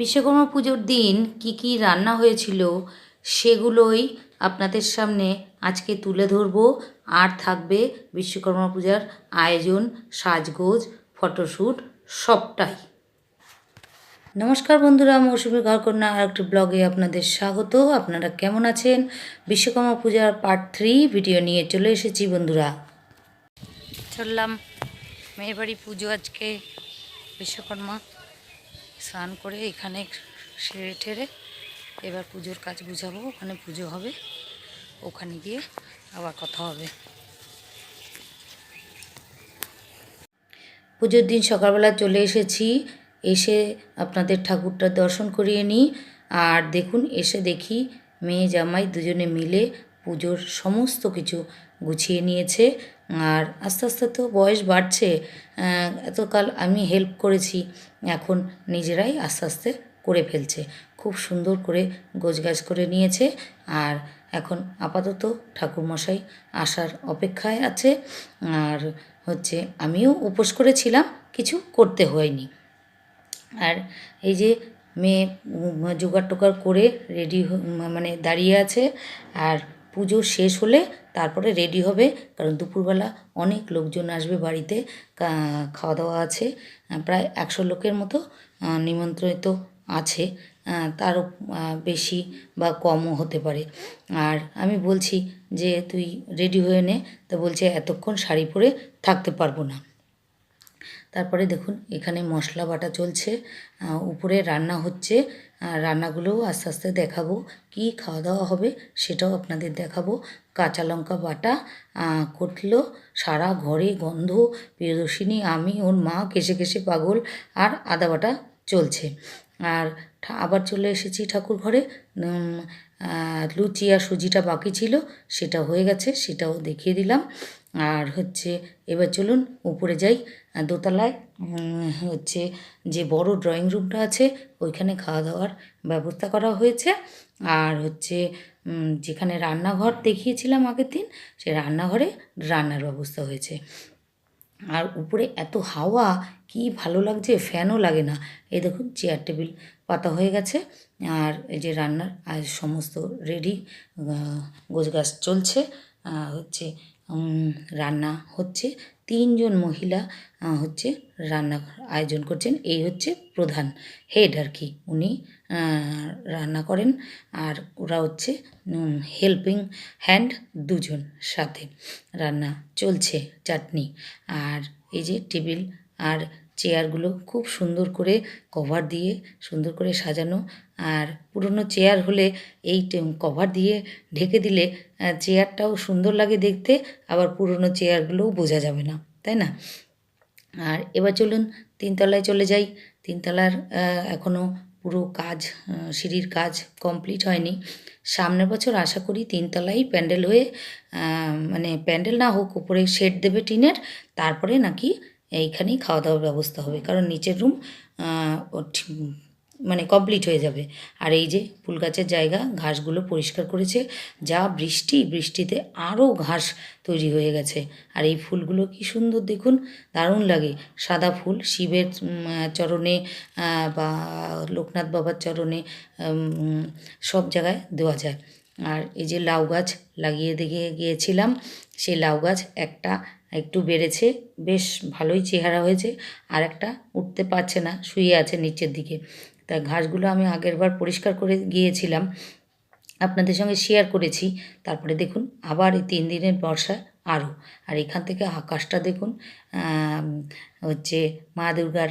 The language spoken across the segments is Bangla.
বিশ্বকর্মা পুজোর দিন কি কি রান্না হয়েছিল সেগুলোই আপনাদের সামনে আজকে তুলে ধরবো। আর থাকবে বিশ্বকর্মা পূজার আয়োজন, সাজগোজ, ফটোশ্যুট, সবটাই। নমস্কার বন্ধুরা, মৌসুমী ঘরকন্যা আর একটি ব্লগে আপনাদের স্বাগত। আপনারা কেমন আছেন? বিশ্বকর্মা পূজার পার্ট থ্রি ভিডিও নিয়ে চলে এসেছি বন্ধুরা। চললাম। মেয়ের বাড়ি পুজো আজকে বিশ্বকর্মা। স্নান করে এখানে সেরে ঠেরে এবার পুজোর কাজ বুঝাবো, ওখানে পুজো হবে, ওখানে গিয়ে আবার কথা হবে। পুজোর দিন সকালবেলা চলে এসেছি, এসে আপনাদের ঠাকুরটার দর্শন করিয়ে নিই, আর দেখুন, এসে দেখি মেয়ে জামাই দুজনে মিলে পুজোর সমস্ত কিছু গুছিয়ে নিয়েছে। আর আস্তে আস্তে তো বয়স বাড়ছে এতকাল আমি হেল্প করেছি। এখন নিজেরাই আস্তে আস্তে করে ফেলছে। খুব সুন্দর করে গোছগাছ করে নিয়েছে। আর এখন আপাতত ঠাকুরমশাই আসার অপেক্ষায় আছে। আর হচ্ছে আমিও উপোস করেছিলাম, কিছু করতে হয়নি। আর এই যে মেয়ে জোগাড় টোগাড় করে রেডি মানে দাঁড়িয়ে আছে। আর পুজো শেষ হলে তারপরে রেডি হবে। কারণ দুপুরবেলা অনেক লোকজন আসবে বাড়িতে খাওয়া দাওয়া আছে। প্রায় একশো লোকের মতো নিমন্ত্রিত আছে। তার বেশি বা কমও হতে পারে। আর আমি বলছি যে, তুই রেডি হয়ে নে। তো বলছে, এতক্ষণ শাড়ি পরে থাকতে পারব না। তারপরে দেখুন, এখানে মশলা বাটা চলছে। উপরে রান্না হচ্ছে। রান্নাগুলোও আস্তে আস্তে দেখাবো। কি খাওয়া দাওয়া হবে সেটাও আপনাদের দেখাবো। কাঁচা লঙ্কা বাটা করল সারা ঘরে গন্ধ, প্রিয়দর্শিনী, আমি, ওর মা কেসে কেসে পাগল, আর আদা বাটা চলছে। আর আবার চলে এসেছি ঠাকুর ঘরে। লুচি আর সুজিটা বাকি ছিল, সেটা হয়ে গেছে, সেটাও দেখিয়ে দিলাম। আর হচ্ছে, এবার চলুন উপরে যাই। দোতলায় হচ্ছে যে বড় ড্রয়িং রুমটা আছে ওইখানে খাওয়া দাওয়ার ব্যবস্থা করা হয়েছে। আর হচ্ছে যেখানে রান্নাঘর দেখিয়েছিলাম আগের দিন সে রান্নাঘরে রান্নার ব্যবস্থা হয়েছে। আর উপরে এত হাওয়া কি ভালো লাগছে ফ্যানও লাগে না। এই দেখুন চেয়ার টেবিল পাতা হয়ে গেছে। আর এই যে রান্নার আজ সমস্ত রেডি গোছগাছ চলছে। আহ, হচ্ছে রান্না হচ্ছে, তিনজন মহিলা হচ্ছে রান্না আয়োজন করছেন। এই হচ্ছে প্রধান হেড আর কি। উনি রান্না করেন আর ওরা হচ্ছে হেল্পিং হ্যান্ড দুজন সাথে রান্না চলছে, চাটনি। আর এই যে টেবিল আর চেয়ারগুলো খুব সুন্দর করে কভার দিয়ে সুন্দর করে সাজানো। আর পুরনো চেয়ার হলে এই কভার দিয়ে ঢেকে দিলে চেয়ারটাও সুন্দর লাগে দেখতে, আবার পুরনো চেয়ারগুলোও বোঝা যাবে না, তাই না? আর এবার চলুন তিনতলায় চলে যাই। তিনতলার এখনও পুরো কাজ সিঁড়ির কাজ কমপ্লিট হয়নি। সামনের বছর আশা করি তিনতলাই প্যান্ডেল হয়ে মানে প্যান্ডেল না হোক, উপরে শেড দেবে টিনের, তারপরে নাকি এইখানেই খাওয়া দাওয়ার ব্যবস্থা হবে। কারণ নিচের রুম মানে কমপ্লিট হয়ে যাবে। আর এই যে ফুল গাছের জায়গা, ঘাসগুলো পরিষ্কার করেছে, যা বৃষ্টি, বৃষ্টিতে আরও ঘাস তৈরি হয়ে গেছে। আর এই ফুলগুলো কি সুন্দর দেখুন, দারুণ লাগে। সাদা ফুল, শিবের চরণে বা লোকনাথ বাবার চরণে সব জায়গায় দেওয়া যায়। আর এই যে লাউ গাছ লাগিয়ে দেখে গিয়েছিলাম, সেই লাউ গাছ একটা একটু বেড়েছে, বেশ ভালোই চেহারা হয়েছে, আর একটা উঠতে পারছে না, শুয়ে আছে নিচের দিকে। তা ঘাসগুলো আমি আগের বার পরিষ্কার করে গিয়েছিলাম, আপনাদের সঙ্গে শেয়ার করেছি। তারপরে দেখুন, আবার এই তিন দিনের বর্ষা আরও আর এখান থেকে আকাশটা দেখুন হচ্ছে মা দুর্গার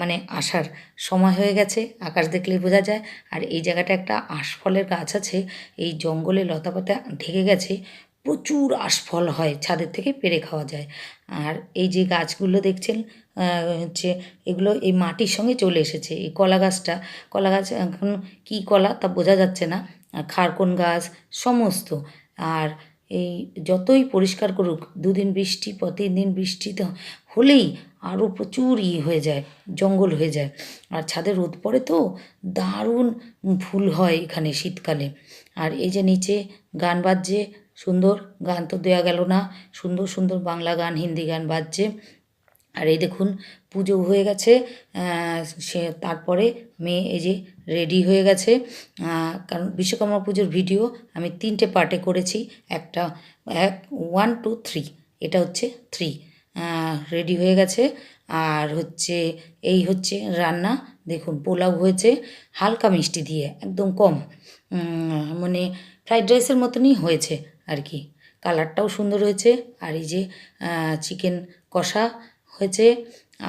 মানে আসার সময় হয়ে গেছে, আকাশ দেখলেই বোঝা যায়। আর এই জায়গাটা একটা আশফলের গাছ আছে, এই জঙ্গলে লতাপাতা ঢেকে গেছে প্রচুর আশফল হয়, ছাদের থেকে পেরে খাওয়া যায়। আর এই যে গাছগুলো দেখছেন হচ্ছে এগুলো এই মাটির সঙ্গে চলে এসেছে। এই কলা গাছটা, কলা গাছ এখন কী কলা তা বোঝা যাচ্ছে না। খারকোন গাছ, সমস্ত। আর এই যতই পরিষ্কার করুক, দুদিন বৃষ্টি, প্রতিদিন বৃষ্টি তো হলেই আরও প্রচুর ই হয়ে যায়, জঙ্গল হয়ে যায়। আর ছাদে রোদ পড়ে তো দারুণ ফুল হয় এখানে শীতকালে। আর এই যে নিচে গান বাজছে সুন্দর গান তো দেওয়া গেল না। সুন্দর সুন্দর বাংলা গান, হিন্দি গান বাজছে। আর এই দেখুন, পুজো হয়ে গেছে। সে তারপরে মেয়ে এই যে রেডি হয়ে গেছে। কারণ বিশ্বকর্মা পুজোর ভিডিও আমি তিনটে পার্টে করেছি। একটা, এক ওয়ান টু থ্রি এটা হচ্ছে থ্রি রেডি হয়ে গেছে। আর হচ্ছে, এই হচ্ছে রান্না। দেখুন, পোলাও হয়েছে। হালকা মিষ্টি দিয়ে, একদম কম। মানে ফ্রাইড রাইসের মতনই হয়েছে। আর কি কালারটাও সুন্দর হয়েছে, আর এই যে চিকেন কষা হয়েছে,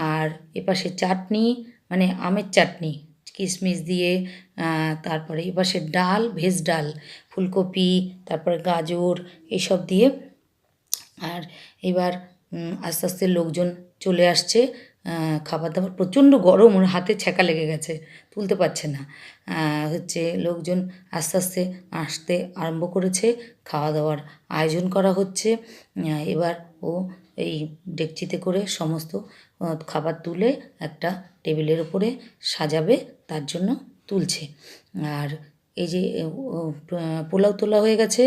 আর এপাশে চাটনি মানে আমের চাটনি কিশমিশ দিয়ে তারপরে এপাশে ডাল, ভেজ ডাল, ফুলকপি, তারপরে গাজর, এসব দিয়ে, আর এবার আস্তে আস্তে লোকজন চলে আসছে খাবার দাবার প্রচণ্ড গরম, ওর হাতে ছ্যাঁকা লেগে গেছে, তুলতে পারছে না। হচ্ছে লোকজন আস্তে আস্তে আসতে আরম্ভ করেছে, খাওয়া দাওয়ার আয়োজন করা হচ্ছে। এবার ও এই ডেকচিতে করে সমস্ত খাবার তুলে একটা টেবিলের উপরে সাজাবে, তার জন্য তুলছে। আর এই যে পোলাও তোলা হয়ে গেছে।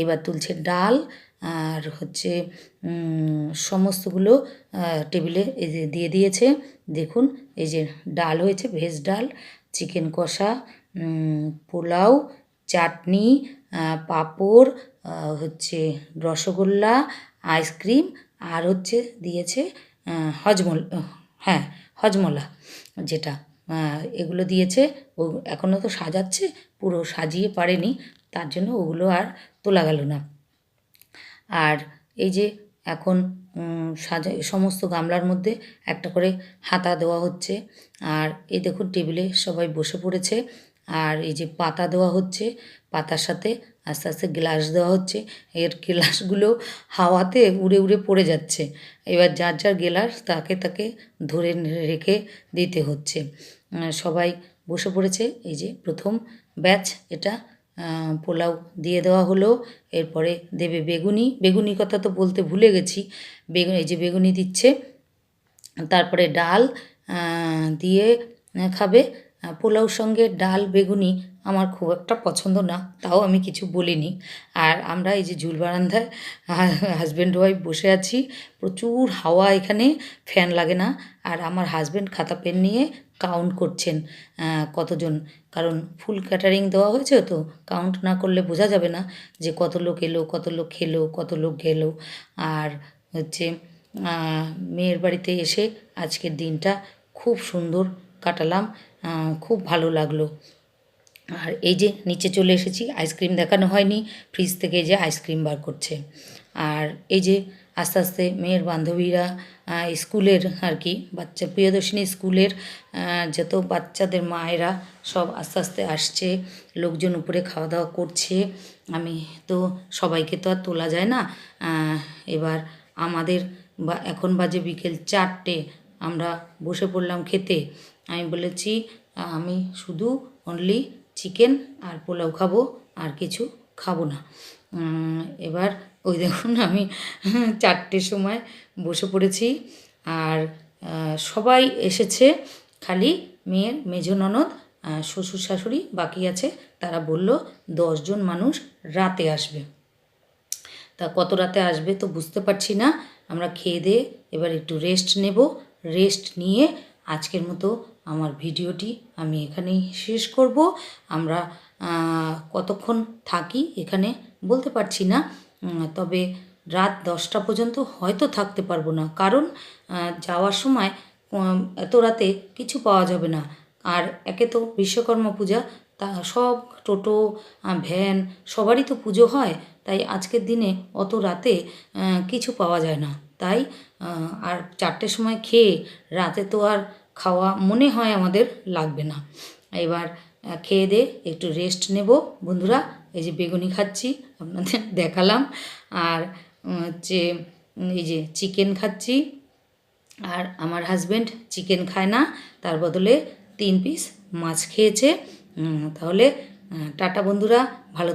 এবার তুলছে ডাল আর হচ্ছে সমস্তগুলো টেবিলে এই যে দিয়ে দিয়েছে। দেখুন, এই যে ডাল হয়েছে, ভেজ ডাল, চিকেন কষা পোলাও, চাটনি পাঁপড় হচ্ছে রসগোল্লা, আইসক্রিম আর হচ্ছে দিয়েছে হজমল হ্যাঁ হজমলা যেটা। এগুলো দিয়েছে। ও এখনও তো সাজাচ্ছে, পুরো সাজিয়ে পারেনি, তার জন্য ওগুলো আর তোলা গেল না। আর এই যে এখন সাজা, সমস্ত গামলার মধ্যে একটা করে হাতা দেওয়া হচ্ছে। আর এই দেখুন টেবিলে সবাই বসে পড়েছে। আর এই যে পাতা দেওয়া হচ্ছে, পাতার সাথে আস্তে আস্তে গ্লাস দেওয়া হচ্ছে। এর গ্লাসগুলো হাওয়াতে উড়ে উড়ে পড়ে যাচ্ছে। এবার যার যার গ্লাস তাকে তাকে ধরে রেখে দিতে হচ্ছে। সবাই বসে পড়েছে। এই যে প্রথম ব্যাচ, এটা পোলাও দিয়ে দেওয়া হলো। এরপরে দেবে বেগুনি। বেগুনি কথা তো বলতে ভুলে গেছি। বেগুন, এই যে বেগুনি দিচ্ছে। তারপরে ডাল দিয়ে খাবে। পোলাওর সঙ্গে ডাল, বেগুনি আমার খুব একটা পছন্দ না, তাও আমি কিছু বলিনি। আর আমরা এই যে ঝুল বারান্দায় হাজব্যান্ড ওয়াইফ বসে আছি। প্রচুর হাওয়া এখানে ফ্যান লাগে না। আর আমার হাজব্যান্ড খাতা পেন নিয়ে কাউন্ট করছেন কতজন? কারণ ফুল ক্যাটারিং দেওয়া হয়েছে তো কাউন্ট না করলে বোঝা যাবে না যে কত লোক এলো, কত লোক খেলো, কত লোক গেলো। আর হচ্ছে মেয়ের বাড়িতে এসে আজকের দিনটা খুব সুন্দর কাটালাম খুব ভালো লাগল। আর এই যে নিচে চলে এসেছি আইসক্রিম দেখানো হয়নি ফ্রিজ থেকে যে আইসক্রিম বার করছে। আর এই যে আস্তে আস্তে মেয়ের বান্ধবীরা স্কুলের আর কি, বাচ্চা, প্রিয়দর্শিনী স্কুলের যত বাচ্চাদের মায়েরা সব আস্তে আস্তে আসছে, লোকজন উপরে খাওয়া দাওয়া করছে। আমি তো সবাইকে তো আর তোলা যায় না। এবার আমাদের বা, এখন বাজে বিকেল চারটে, আমরা বসে পড়লাম খেতে। আমি বলেছি আমি শুধু অনলি চিকেন আর পোলাও খাব, আর কিছু খাব না। এবার ওই দেখুন আমি চারটের সময় বসে পড়েছি। আর সবাই এসেছে। খালি মেয়ের মেজো ননদ শ্বশুর শাশুড়ি বাকি আছে। তারা বলল দশজন মানুষ রাতে আসবে। তা কত রাতে আসবে তো বুঝতে পারছি না। আমরা খেয়ে দিয়ে এবার একটু রেস্ট নেব। রেস্ট নিয়ে আজকের মতো আমার ভিডিওটি আমি এখানেই শেষ করব। আমরা কতক্ষণ থাকি এখানে বলতে পারছি না। তবে রাত দশটা পর্যন্ত হয়তো থাকতে পারব না। কারণ যাওয়ার সময় এত রাতে কিছু পাওয়া যাবে না। আর একে তো বিশ্বকর্মা পূজা, তা সব টোটো ভ্যান, সবারই তো পুজো হয়। তাই আজকের দিনে অত রাতে কিছু পাওয়া যায় না। তাই আর চারটের সময় খেয়ে রাতে তো আর খাওয়া মনে হয় আমাদের লাগবে না। এবার খেয়ে দে, একটু রেস্ট নেব। বন্ধুরা এই যে বেগুনি খাচ্ছি, আপনাদের দেখালাম। আর হচ্ছে এই যে চিকেন খাচ্ছি। আর আমার হাজব্যান্ড চিকেন খায় না, তার বদলে তিন পিস মাছ খেয়েছে। তাহলে টাটা বন্ধুরা, ভালো